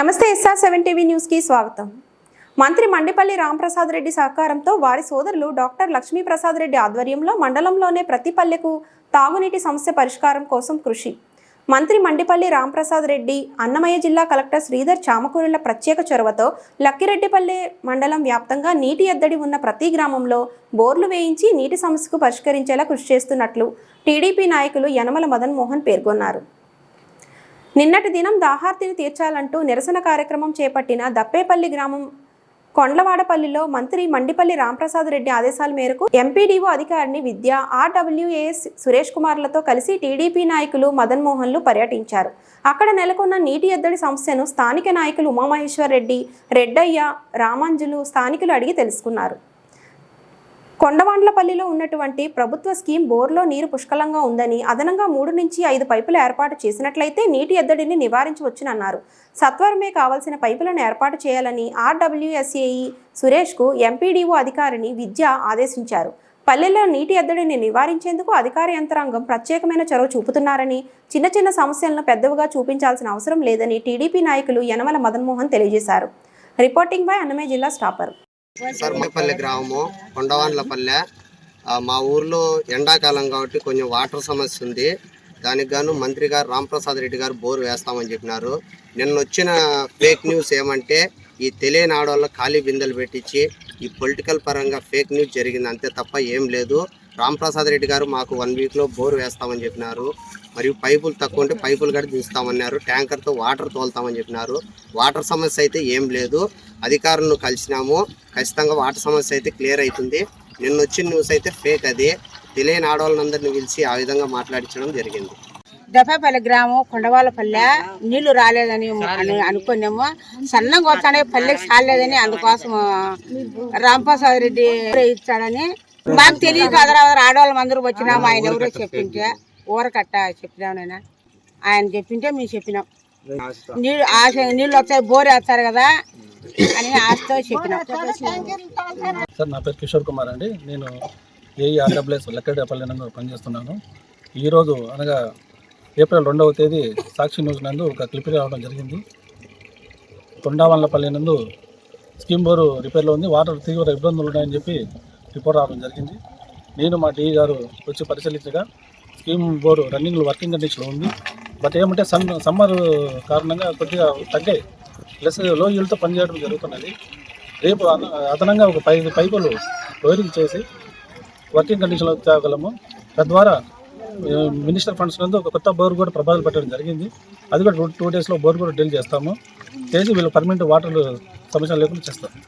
నమస్తే SR seven TV న్యూస్కి స్వాగతం. మంత్రి మండిపల్లి రాంప్రసాద్ రెడ్డి సహకారంతో వారి సోదరులు డాక్టర్ లక్ష్మీప్రసాద్ రెడ్డి ఆధ్వర్యంలో మండలంలోనే ప్రతి పల్లెకు తాగునీటి సమస్య పరిష్కారం కోసం కృషి. మంత్రి మండిపల్లి రాంప్రసాద్ రెడ్డి అన్నమయ్య జిల్లా కలెక్టర్ శ్రీధర్ చామకూరుల ప్రత్యేక చొరవతో లక్కిరెడ్డిపల్లి మండలం వ్యాప్తంగా నీటి ఎద్దడి ఉన్న ప్రతి గ్రామంలో బోర్లు వేయించి నీటి సమస్యకు పరిష్కరించేలా కృషి చేస్తున్నట్లు టీడీపీ నాయకులు యనమల మదన్ మోహన్ పేర్కొన్నారు. నిన్నటి దినం దాహార్తిని తీర్చాలంటూ నిరసన కార్యక్రమం చేపట్టిన దప్పేపల్లి గ్రామం కొండ్లవాడపల్లిలో మంత్రి మండిపల్లి రాంప్రసాద్ రెడ్డి ఆదేశాల మేరకు ఎంపీడీఓ అధికారిని విద్య ఆర్డబ్ల్యూఏఎస్ సురేష్ కుమార్లతో కలిసి టీడీపీ నాయకులు మదన్ మోహన్లు పర్యటించారు. అక్కడ నెలకొన్న నీటి ఎద్దడి సమస్యను స్థానిక నాయకులు ఉమామహేశ్వర్ రెడ్డి రెడ్డయ్య రామాంజులు స్థానికులు అడిగి తెలుసుకున్నారు. కొండవాండ్లపల్లిలో ఉన్నటువంటి ప్రభుత్వ స్కీమ్ బోర్లో నీరు పుష్కలంగా ఉందని అదనంగా మూడు నుంచి ఐదు పైపులు ఏర్పాటు చేసినట్లయితే నీటి ఎద్దడిని నివారించవచ్చునన్నారు సత్వరమే కావాల్సిన పైపులను ఏర్పాటు చేయాలని ఆర్డబ్ల్యూఎస్ఏఈ సురేష్కు ఎంపీడీఓ అధికారిని విద్య ఆదేశించారు. పల్లెల్లో నీటి ఎద్దడిని నివారించేందుకు అధికార యంత్రాంగం ప్రత్యేకమైన చొరవ చూపుతున్నారని చిన్న చిన్న సమస్యలను పెద్దవిగా చూపించాల్సిన అవసరం లేదని టీడీపీ నాయకులు యనమల మదన్మోహన్ తెలియజేశారు. రిపోర్టింగ్ బై అన్నమయ్య జిల్లా స్టాపర్. సర్మపల్లి గ్రామము కొండవాన్లపల్లె. మా ఊర్లో ఎండాకాలం కాబట్టి కొంచెం వాటర్ సమస్య ఉంది. దానికి గాను మంత్రి గారు రాంప్రసాద్ రెడ్డి గారు బోర్ వేస్తామని చెప్పినారు. నిన్న వచ్చిన ఫేక్ న్యూస్ ఏమంటే ఈ తెలియని ఆడవాళ్ళ ఖాళీ బిందెలు పెట్టించి ఈ పొలిటికల్ పరంగా ఫేక్ న్యూస్ జరిగింది. అంతే తప్ప ఏం లేదు. రాంప్రసాద్ రెడ్డి గారు మాకు వన్ వీక్లో బోర్ వేస్తామని చెప్పినారు. మరియు పైపులు తక్కువ ఉంటే పైపులు కూడా దించుతామన్నారు ట్యాంకర్తో వాటర్ తోలుతామని చెప్పినారు. వాటర్ సమస్య అయితే ఏం లేదు. అధికారులను కలిసినాము. ఖచ్చితంగా వాటర్ సమస్య అయితే క్లియర్ అవుతుంది. నిన్న వచ్చిన న్యూస్ అయితే ఫేక్ అది. తెలియని ఆడవాళ్ళందరినీ పిలిచి ఆ విధంగా మాట్లాడించడం జరిగింది. దఫాపల్లి గ్రామం కొండవాళ్ళపల్లె నీళ్ళు రాలేదని అని అనుకున్నాము. సన్నంగా వస్తానే పల్లెకి సాలేదని అందుకోసం రాంప్రసాద్ రెడ్డి ఇచ్చాడని మాకు తెలియదు కదరా ఆడవాళ్ళం అందరూ వచ్చినాము ఆయన ఎవరో చెప్పింటే ఊరకట్ట చెప్పినాం నేను. ఆయన చెప్పింటే మేము చెప్పినాం. నీళ్ళు ఆశ నీళ్ళు వస్తాయి బోర్ వేస్తారు కదా అని ఆశతో చెప్పినాం. సార్ నా పేరు కిషోర్ కుమార్ అండి. నేను ఏఈఆర్డబ్ల్యూఎస్ లెక్కడేపల్లి నందు పనిచేస్తున్నాను. ఈరోజు అనగా ఏప్రిల్ రెండవ తేదీ సాక్షి న్యూస్ నందు ఒక క్లిప్ రావడం జరిగింది. తొండావన్లపల్లి నందు స్కీమ్ బోరు రిపేర్లో ఉంది. వాటర్ తీవ్ర ఇబ్బందులు ఉన్నాయని చెప్పి రిపోర్ట్ రావడం జరిగింది. నేను మా డిఈ గారు వచ్చి పరిశీలించగా స్కీమ్ బోరు రన్నింగ్ వర్కింగ్ కండిషన్లో ఉంది. బట్ ఏమంటే సన్ సమ్మర్ కారణంగా కొద్దిగా తగ్గాయి. ప్లస్లో ఈల్తో పనిచేయడం జరుగుతున్నది. రేపు అన- అదనంగా ఒక పై పైపులు వైరింగ్ చేసి వర్కింగ్ కండిషన్లో తేగలము. తద్వారా మినిస్టర్ ఫండ్స్ నందు ఒక కొత్త బోర్ కూడా ప్రభావం పెట్టడం జరిగింది. అది కూడా టూ టూ డేస్లో బోర్ కూడా డీల్ చేస్తాము. చేసి వీళ్ళు పర్మనెంట్ వాటర్ సమస్య లేకుండా చేస్తాము